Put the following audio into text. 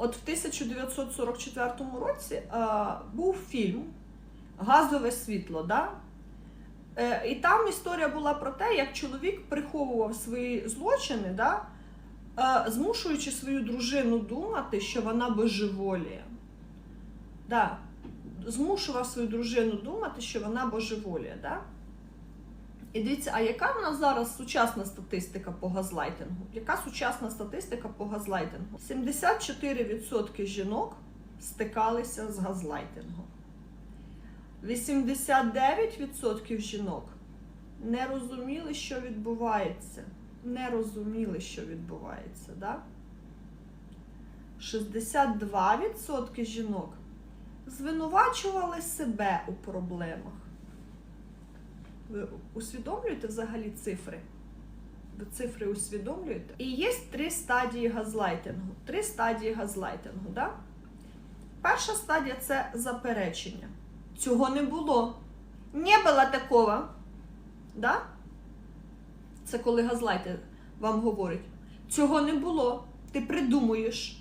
От в 1944 році е, був фільм Газове світло. Да? Е, і там історія була про те, як чоловік приховував свої злочини, да? е, змушуючи свою дружину думати, що вона божеволіє. Да. Змушував свою дружину думати, що вона божеволіє. Да? І дивіться, а яка в нас зараз сучасна статистика по газлайтингу? Яка сучасна статистика по газлайтингу? 74% жінок стикалися з газлайтингом. 89% жінок не розуміли, що відбувається. Не розуміли, що відбувається. Да? 62% жінок звинувачували себе у проблемах. Ви усвідомлюєте взагалі цифри? Ви цифри усвідомлюєте? І є три стадії газлайтингу. Три стадії газлайтингу. Да? Перша стадія це заперечення. Цього не було. Не було такого. Да? Це коли газлайтер вам говорить: цього не було. Ти придумуєш.